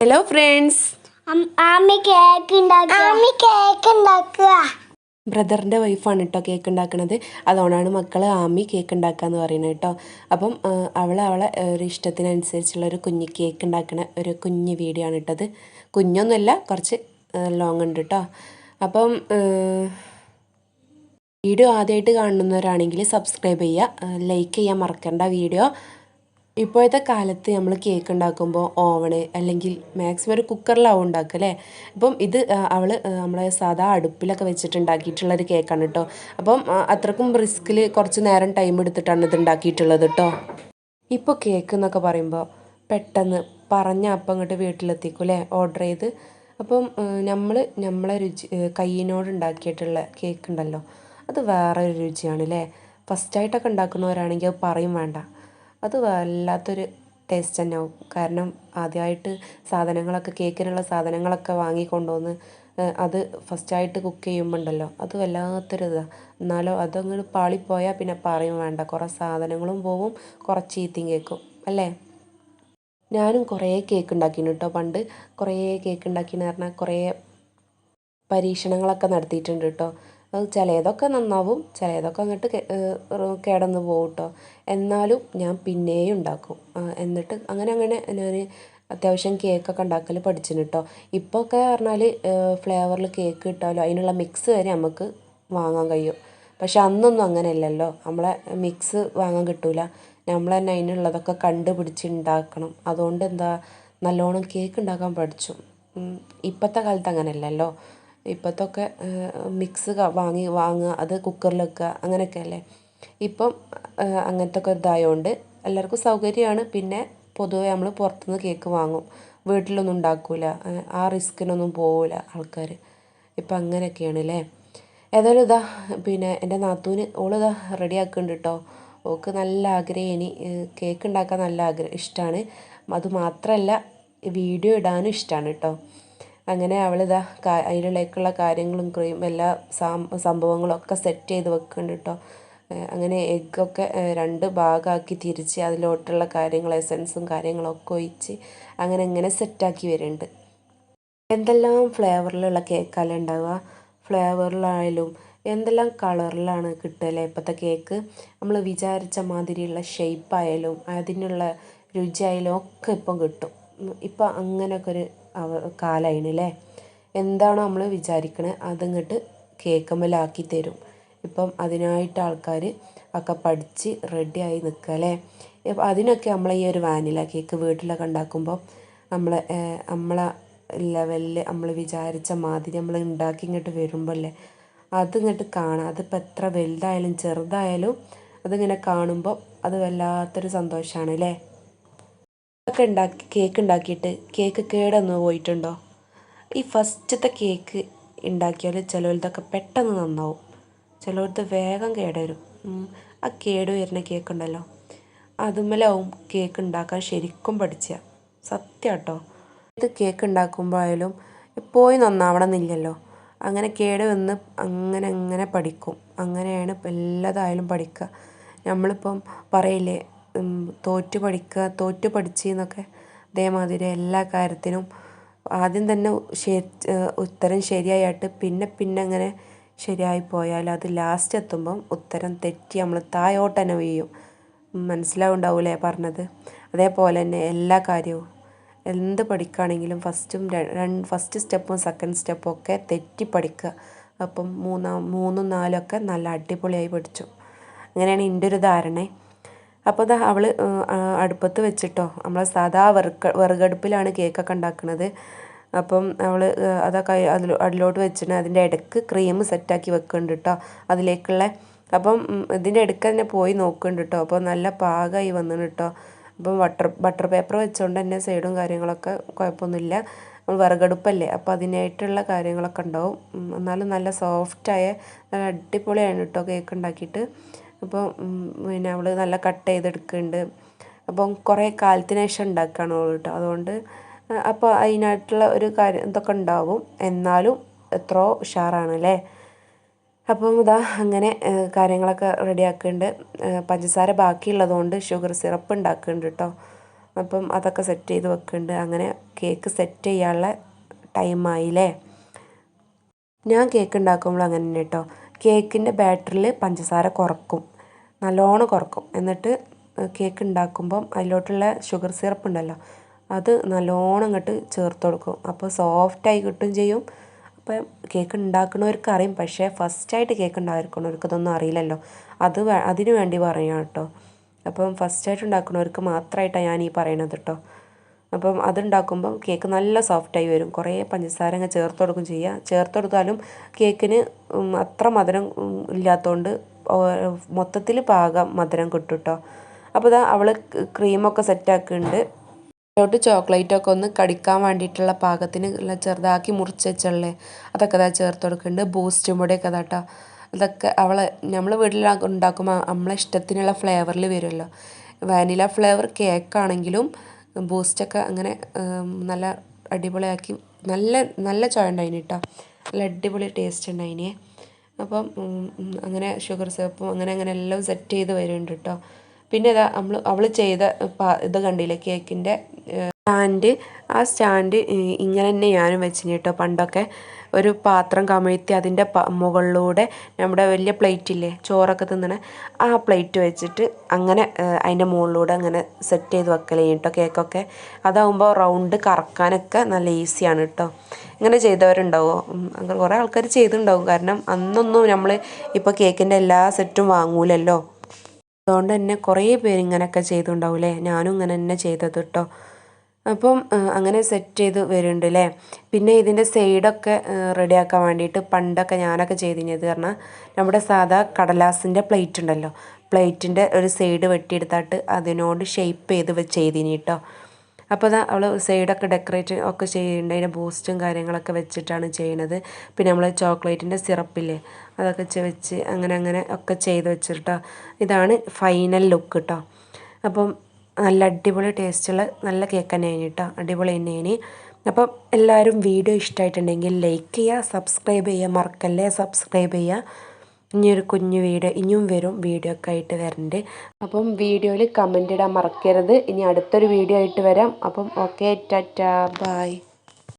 Hello friends ബ്രദറിന്റെ ഉണ്ടാക്കുക. ഉണ്ടാക്കുക. ബ്രദറിന്റെ വൈഫാണ് കേട്ടോ കേക്ക് ഉണ്ടാക്കുന്നത് അതുകൊണ്ടാണ് മക്കൾ ആമി കേക്ക് ഉണ്ടാക്കാന്ന് പറയുന്നത് കേട്ടോ അപ്പം അവൾ അവളെ ഒരു ഇഷ്ടത്തിനനുസരിച്ചുള്ള ഒരു കുഞ്ഞ് കേക്ക് ഉണ്ടാക്കുന്ന ഒരു കുഞ്ഞു വീഡിയോ ആണ് ഇട്ടത് കുഞ്ഞൊന്നുമല്ല കുറച്ച് ലോങ് ഉണ്ട് കേട്ടോ അപ്പം വീഡിയോ ആദ്യമായിട്ട് കാണുന്നവരാണെങ്കിൽ സബ്സ്ക്രൈബ് ചെയ്യുക ലൈക്ക് ചെയ്യാൻ മറക്കണ്ട വീഡിയോ ഇപ്പോഴത്തെ കാലത്ത് നമ്മൾ കേക്ക് ഉണ്ടാക്കുമ്പോൾ ഓവണ് അല്ലെങ്കിൽ മാക്സിമം ഒരു കുക്കറിലാവും ഉണ്ടാക്കുക അല്ലേ? അപ്പം ഇത് അവൾ നമ്മളെ സാധാ അടുപ്പിലൊക്കെ വെച്ചിട്ട് ഉണ്ടാക്കിയിട്ടുള്ളൊരു കേക്കാണ് കേട്ടോ അപ്പം അത്രക്കും റിസ്കിൽ കുറച്ച് നേരം ടൈം എടുത്തിട്ടാണ് ഇത് ഉണ്ടാക്കിയിട്ടുള്ളത് കേട്ടോ ഇപ്പോൾ കേക്ക് എന്നൊക്കെ പറയുമ്പോൾ പെട്ടെന്ന് പറഞ്ഞ അപ്പം അങ്ങോട്ട് വീട്ടിലെത്തിക്കും അല്ലേ? ഓർഡർ ചെയ്ത്. അപ്പം നമ്മൾ നമ്മളെ രുചി കയ്യിനോട് ഉണ്ടാക്കിയിട്ടുള്ള കേക്ക് ഉണ്ടല്ലോ. അത് വേറെ ഒരു രുചിയാണ് അല്ലേ? ഫസ്റ്റായിട്ടൊക്കെ ഉണ്ടാക്കുന്നവരാണെങ്കിൽ അത് പറയും വേണ്ട. അത് വല്ലാത്തൊരു ടേസ്റ്റ് തന്നെ ആവും. കാരണം ആദ്യമായിട്ട് സാധനങ്ങളൊക്കെ കേക്കിനുള്ള സാധനങ്ങളൊക്കെ വാങ്ങിക്കൊണ്ടുവന്ന് കൊണ്ടുവന്ന് അത് ഫസ്റ്റായിട്ട് കുക്ക് ചെയ്യുമ്പോൾ ഉണ്ടല്ലോ അത് വല്ലാത്തൊരു ഇതാണ് എന്നാലോ അതങ്ങോട്ട് പാളിപ്പോയാൽ പിന്നെ പറയും വേണ്ട. കുറേ സാധനങ്ങളും പോവും കുറച്ച് ചീത്തയും കേൾക്കും അല്ലേ? ഞാനും കുറേ കേക്ക് ഉണ്ടാക്കിനു കേട്ടോ പണ്ട് കുറേ കേക്ക് ഉണ്ടാക്കിയെന്ന് പറഞ്ഞാൽ കുറേ പരീക്ഷണങ്ങളൊക്കെ നടത്തിയിട്ടുണ്ട് കേട്ടോ ചിലതൊക്കെ നന്നാവും. ചിലതൊക്കെ അങ്ങോട്ട് കേടന്ന് പോകും കേട്ടോ എന്നാലും ഞാൻ പിന്നെയും ഉണ്ടാക്കും. എന്നിട്ട് അങ്ങനെ അങ്ങനെ ഞാൻ അത്യാവശ്യം കേക്കൊക്കെ ഉണ്ടാക്കൽ പഠിച്ചിന് കേട്ടോ ഇപ്പോൾ ഒക്കെ പറഞ്ഞാൽ ഫ്ലേവറിൽ കേക്ക് കിട്ടാലോ അതിനുള്ള മിക്സ് വരെ നമുക്ക് വാങ്ങാൻ കഴിയും. പക്ഷെ അന്നൊന്നും അങ്ങനെ അങ്ങനെയല്ലല്ലോ. നമ്മളെ മിക്സ് വാങ്ങാൻ കിട്ടൂല. നമ്മൾ തന്നെ അതിനുള്ളതൊക്കെ കണ്ടുപിടിച്ച് ഉണ്ടാക്കണം അതുകൊണ്ട് എന്താ നല്ലോണം കേക്ക് ഉണ്ടാക്കാൻ പഠിച്ചു. ഇപ്പോഴത്തെ കാലത്ത് അങ്ങനെയല്ലല്ലോ. ഇപ്പോഴത്തൊക്കെ മിക്സ് വാങ്ങി വാങ്ങുക അത് കുക്കറിൽ വെക്കുക അങ്ങനെയൊക്കെ അല്ലേ ഇപ്പം ആ, അങ്ങനത്തെ ഒക്കെ ഇതായതുകൊണ്ട് എല്ലാവർക്കും സൗകര്യമാണ് പിന്നെ പൊതുവേ നമ്മൾ പുറത്തുനിന്ന് കേക്ക് വാങ്ങും. വീട്ടിലൊന്നും ഉണ്ടാക്കില്ല ആ, റിസ്കിനൊന്നും പോവില്ല ആൾക്കാർ ഇപ്പം അങ്ങനെയൊക്കെയാണ് അല്ലേ ഏതായാലും ഇതാ പിന്നെ എന്റെ നാത്തൂന് ഓളിതാ റെഡി ആക്കുന്നുണ്ട് കേട്ടോ ഓൾക്ക് നല്ല ആഗ്രഹം. ഇനി കേക്ക് ഉണ്ടാക്കാൻ നല്ല ആഗ്രഹം. ഇഷ്ടമാണ് അത് മാത്രമല്ല വീഡിയോ ഇടാനും ഇഷ്ടമാണ് കേട്ടോ അങ്ങനെ അവളിതാ അതിലേക്കുള്ള കാര്യങ്ങളും ക്രീം എല്ലാ സംഭവങ്ങളും ഒക്കെ സെറ്റ് ചെയ്ത് വെക്കുന്നുണ്ട് കേട്ടോ അങ്ങനെ എഗ്ഗൊക്കെ രണ്ട് ഭാഗമാക്കി തിരിച്ച് അതിലോട്ടുള്ള കാര്യങ്ങൾ എസൻസും കാര്യങ്ങളൊക്കെ ഒഴിച്ച് അങ്ങനെ ഇങ്ങനെ സെറ്റാക്കി വരുന്നുണ്ട് എന്തെല്ലാം ഫ്ലേവറിലുള്ള കേക്കല്ല ഉണ്ടാവുക ഫ്ലേവറിലായാലും എന്തെല്ലാം കളറിലാണ് കിട്ടുക ഇപ്പോഴത്തെ കേക്ക് നമ്മൾ വിചാരിച്ച മാതിരിയുള്ള ഷേപ്പായാലും അതിനുള്ള രുചിയായാലും ഒക്കെ ഇപ്പം കിട്ടും. ഇപ്പം അങ്ങനെയൊക്കെ ഒരു കാലമായിന് അല്ലേ എന്താണോ നമ്മൾ വിചാരിക്കണത് അതങ്ങോട്ട് കേക്കമ്മലാക്കി തരും. ഇപ്പം അതിനായിട്ട് ആൾക്കാർ ഒക്കെ പഠിച്ച് റെഡിയായി നിൽക്കുക അല്ലേ അപ്പം അതിനൊക്കെ നമ്മൾ ഈ ഒരു വാനില കേക്ക് വീട്ടിലൊക്കെ ഉണ്ടാക്കുമ്പോൾ നമ്മൾ നമ്മളെ ലെവലിൽ നമ്മൾ വിചാരിച്ച മാതിരി നമ്മൾ ഉണ്ടാക്കി ഇങ്ങോട്ട് വരുമ്പോൾ അല്ലേ അതിങ്ങോട്ട് കാണാം. അതിപ്പോൾ എത്ര വലുതായാലും ചെറുതായാലും അതിങ്ങനെ കാണുമ്പോൾ അത് വല്ലാത്തൊരു സന്തോഷമാണ് അല്ലേ ഒക്കെ ഉണ്ടാക്കി കേക്ക് ഉണ്ടാക്കിയിട്ട് കേക്ക് കേടൊന്ന് പോയിട്ടുണ്ടോ? ഈ ഫസ്റ്റത്തെ കേക്ക് ഉണ്ടാക്കിയാൽ ചിലവരതൊക്കെ പെട്ടെന്ന് നന്നാവും. ചിലവരത് വേഗം കേടുവരും ആ കേട് വരുന്ന കേക്ക് ഉണ്ടല്ലോ. അതുമ്മലാവും കേക്ക് ഉണ്ടാക്കാൻ ശരിക്കും പഠിച്ച. സത്യം കേട്ടോ ഇത് കേക്ക് ഉണ്ടാക്കുമ്പോഴായാലും എപ്പോഴും നന്നാവണമെന്നില്ലല്ലോ. അങ്ങനെ കേട് വന്ന് അങ്ങനെ അങ്ങനെ പഠിക്കും. അങ്ങനെയാണ് ഇപ്പം എല്ലാതായാലും പഠിക്കുക നമ്മളിപ്പം പറയില്ലേ തോറ്റ് പഠിക്കുക തോറ്റ് പഠിച്ചെന്നൊക്കെ അതേമാതിരി എല്ലാ കാര്യത്തിനും ആദ്യം തന്നെ ഉത്തരം ശരിയായിട്ട് പിന്നെ പിന്നെ അങ്ങനെ ശരിയായി പോയാൽ അത് ലാസ്റ്റ് എത്തുമ്പം ഉത്തരം തെറ്റി നമ്മൾ തായോട്ട് തന്നെ വീഴും. മനസ്സിലാവുണ്ടാവൂലേ പറഞ്ഞത്? അതേപോലെ തന്നെ എല്ലാ കാര്യവും എന്ത് പഠിക്കുകയാണെങ്കിലും ഫസ്റ്റും രണ്ട് ഫസ്റ്റ് സ്റ്റെപ്പും സെക്കൻഡ് സ്റ്റെപ്പും ഒക്കെ തെറ്റി പഠിക്കുക അപ്പം മൂന്നാം മൂന്നും നാലും ഒക്കെ നല്ല അടിപൊളിയായി പഠിച്ചു. അങ്ങനെയാണ് എന്റെ ഒരു ധാരണ. അപ്പോൾ ദാ അവൾ അടുപ്പത്ത് വെച്ചിട്ടോ. നമ്മൾ സാധാ വിറക് വിറകടുപ്പിലാണ് കേക്കൊക്കെ ഉണ്ടാക്കുന്നത് അപ്പം അവൾ അതൊക്കെ അതിൽ അതിലോട്ട് വെച്ചിട്ട് അതിന്റെ ഇടയ്ക്ക് ക്രീം സെറ്റാക്കി വെക്കുന്നുണ്ട് കേട്ടോ അതിലേക്കുള്ള. അപ്പം ഇതിന്റെ ഇടയ്ക്ക് തന്നെ പോയി നോക്കുന്നുണ്ട് കേട്ടോ അപ്പോൾ നല്ല പാകമായി വന്നിട്ട് കേട്ടോ അപ്പം ബട്ടർ ബട്ടർ പേപ്പർ വെച്ചുകൊണ്ട് തന്നെ സൈഡും കാര്യങ്ങളൊക്കെ കുഴപ്പമൊന്നുമില്ല. വിറകടുപ്പല്ലേ അപ്പോൾ അതിനായിട്ടുള്ള കാര്യങ്ങളൊക്കെ ഉണ്ടാവും. എന്നാലും നല്ല സോഫ്റ്റായ നല്ല അടിപൊളിയാണ് കേട്ടോ കേക്ക് ഉണ്ടാക്കിയിട്ട്. അപ്പോൾ പിന്നെ അവൾ നല്ല കട്ട് ചെയ്തെടുക്കുന്നുണ്ട് അപ്പം കുറേ കാലത്തിന് ശേഷം ഉണ്ടാക്കുകയാണ് അവൾ കേട്ടോ അതുകൊണ്ട് അപ്പോൾ അതിനായിട്ടുള്ള ഒരു കാര്യം ഇതൊക്കെ ഉണ്ടാവും എന്നാലും എത്രയോ ഉഷാറാണ് അല്ലേ അപ്പം ഇതാ അങ്ങനെ കാര്യങ്ങളൊക്കെ റെഡിയാക്കുന്നുണ്ട് പഞ്ചസാര ബാക്കിയുള്ളതുകൊണ്ട് ഷുഗർ സിറപ്പ് ഉണ്ടാക്കുന്നുണ്ട് കേട്ടോ അപ്പം അതൊക്കെ സെറ്റ് ചെയ്ത് വെക്കുന്നുണ്ട് അങ്ങനെ കേക്ക് സെറ്റ് ചെയ്യാനുള്ള ടൈമായില്ലേ ഞാൻ കേക്ക് ഉണ്ടാക്കുമ്പോൾ അങ്ങനെ കേട്ടോ കേക്കിന്റെ ബാറ്ററിൽ പഞ്ചസാര കുറക്കും. നല്ലോണം കുറക്കും. എന്നിട്ട് കേക്ക് ഉണ്ടാക്കുമ്പം അതിലോട്ടുള്ള ഷുഗർ സിറപ്പ് ഉണ്ടല്ലോ അത് നല്ലോണം ഇങ്ങോട്ട് ചേർത്ത് കൊടുക്കും അപ്പോൾ സോഫ്റ്റായി കിട്ടും ചെയ്യും. അപ്പം കേക്ക് ഉണ്ടാക്കുന്നവർക്ക് അറിയും. പക്ഷേ ഫസ്റ്റായിട്ട് കേക്ക് ഉണ്ടാക്കുന്നവർക്ക് ഇതൊന്നും അറിയില്ലല്ലോ. അത് അതിനു വേണ്ടി പറയാം കേട്ടോ അപ്പം ഫസ്റ്റായിട്ട് ഉണ്ടാക്കുന്നവർക്ക് മാത്രമായിട്ടാണ് ഞാൻ ഈ പറയണത് കേട്ടോ അപ്പം അതുണ്ടാക്കുമ്പം കേക്ക് നല്ല സോഫ്റ്റായി വരും. കുറേ പഞ്ചസാര ചേർത്ത് കൊടുക്കും ചെയ്യുക ചേർത്ത് കൊടുത്താലും കേക്കിന് അത്ര മധുരം ഇല്ലാത്തതുകൊണ്ട് മൊത്തത്തിൽ പാകം മധുരം കിട്ടും കേട്ടോ അപ്പോൾ ഇതാ അവൾ ക്രീമൊക്കെ സെറ്റാക്കുന്നുണ്ട് ോട്ട് ചോക്ലേറ്റൊക്കെ ഒന്ന് കടിക്കാൻ വേണ്ടിയിട്ടുള്ള പാകത്തിന് ചെറുതാക്കി മുറിച്ച് വെച്ചുള്ളേ. അതൊക്കെ ഇതാ ചേർത്ത് കൊടുക്കുന്നുണ്ട് ബൂസ്റ്റും കൂടെ ഒക്കെ ഇതാട്ടോ അതൊക്കെ അവൾ നമ്മൾ വീട്ടിൽ ഉണ്ടാക്കുമ്പോൾ നമ്മളെ ഇഷ്ടത്തിനുള്ള ഫ്ലേവറിൽ വരുമല്ലോ വാനില ഫ്ലേവർ കേക്കാണെങ്കിലും ബൂസ്റ്റൊക്കെ അങ്ങനെ നല്ല അടിപൊളിയാക്കി നല്ല നല്ല ചോയ ഉണ്ടായിന് കേട്ടോ നല്ല അടിപൊളി ടേസ്റ്റ് ഉണ്ടായിനെ. അപ്പം അങ്ങനെ ഷുഗർ സിറപ്പും അങ്ങനെ അങ്ങനെ എല്ലാം സെറ്റ് ചെയ്ത് വരുന്നുണ്ട് കേട്ടോ പിന്നെ ഇതാ നമ്മൾ അവൾ ചെയ്ത ഇത് കണ്ടില്ലേ കേക്കിന്റെ സ്റ്റാൻഡ് ആ സ്റ്റാൻഡ് ഇങ്ങനെ തന്നെ ഞാനും വെച്ചിന് കേട്ടോ പണ്ടൊക്കെ ഒരു പാത്രം കമിഴ്ത്തി അതിന്റെ മുകളിലൂടെ നമ്മുടെ വലിയ പ്ലേറ്റ് ഇല്ലേ ചോറൊക്കെ തിന്നണ ആ പ്ലേറ്റ് വെച്ചിട്ട് അങ്ങനെ അതിന്റെ മുകളിലൂടെ അങ്ങനെ സെറ്റ് ചെയ്ത് വെക്കലേ കേട്ടോ കേക്കൊക്കെ. അതാവുമ്പോൾ റൗണ്ട് കറക്കാനൊക്കെ നല്ല ഈസിയാണ് കേട്ടോ ഇങ്ങനെ ചെയ്തവരുണ്ടാവോ? അങ്ങനെ കുറേ ആൾക്കാർ ചെയ്തിട്ടുണ്ടാവും കാരണം അന്നൊന്നും നമ്മൾ ഇപ്പോൾ കേക്കിന്റെ എല്ലാ സെറ്റും വാങ്ങൂലല്ലോ. അതുകൊണ്ട് തന്നെ കുറേ പേര് ഇങ്ങനെയൊക്കെ ചെയ്തിട്ടുണ്ടാവില്ലേ ഞാനും ഇങ്ങനെ തന്നെ ചെയ്തത് കേട്ടോ അപ്പം അങ്ങനെ സെറ്റ് ചെയ്ത് വരുന്നുണ്ട് അല്ലേ പിന്നെ ഇതിന്റെ സൈഡൊക്കെ റെഡിയാക്കാൻ വേണ്ടിയിട്ട് പണ്ടൊക്കെ ഞാനൊക്കെ ചെയ്തിരുന്നത് പറഞ്ഞാൽ നമ്മുടെ സാധാ കടലാസിന്റെ പ്ലേറ്റ് ഉണ്ടല്ലോ? പ്ലേറ്റിന്റെ ഒരു സൈഡ് വെട്ടിയെടുത്തിട്ട് അതിനോട് ഷേപ്പ് ചെയ്ത് ചെയ്തിനി കേട്ടോ അപ്പോൾ അതാ അവൾ സൈഡൊക്കെ ഡെക്കറേറ്റ് ഒക്കെ ചെയ്യുന്നുണ്ട് അതിന്റെ ബൂസ്റ്റും കാര്യങ്ങളൊക്കെ വെച്ചിട്ടാണ് ചെയ്യണത്. പിന്നെ നമ്മൾ ചോക്ലേറ്റിന്റെ സിറപ്പില്ലേ അതൊക്കെ വെച്ച് അങ്ങനെ അങ്ങനെ ഒക്കെ ചെയ്ത് വെച്ചിട്ടോ ഇതാണ് ഫൈനൽ ലുക്ക് കേട്ടോ അപ്പം നല്ല അടിപൊളി ടേസ്റ്റുള്ള നല്ല കേക്ക് തന്നെയാണ് കേട്ടോ. അടിപൊളി തന്നെയാണ്. അപ്പം എല്ലാവരും വീഡിയോ ഇഷ്ടമായിട്ടുണ്ടെങ്കിൽ ലൈക്ക് ചെയ്യുക സബ്സ്ക്രൈബ് ചെയ്യുക മറക്കല്ലേ? സബ്സ്ക്രൈബ് ചെയ്യുക. ഇനിയൊരു കുഞ്ഞു വീഡിയോ ഇനിയും വരും വീഡിയോ ഒക്കെ ആയിട്ട് വരണ്ട്. അപ്പം വീഡിയോയിൽ കമന്റ് ഇടാൻ മറക്കരുത്. ഇനി അടുത്തൊരു വീഡിയോ ആയിട്ട് വരാം. അപ്പം ഓക്കെ ടാറ്റാ ബൈ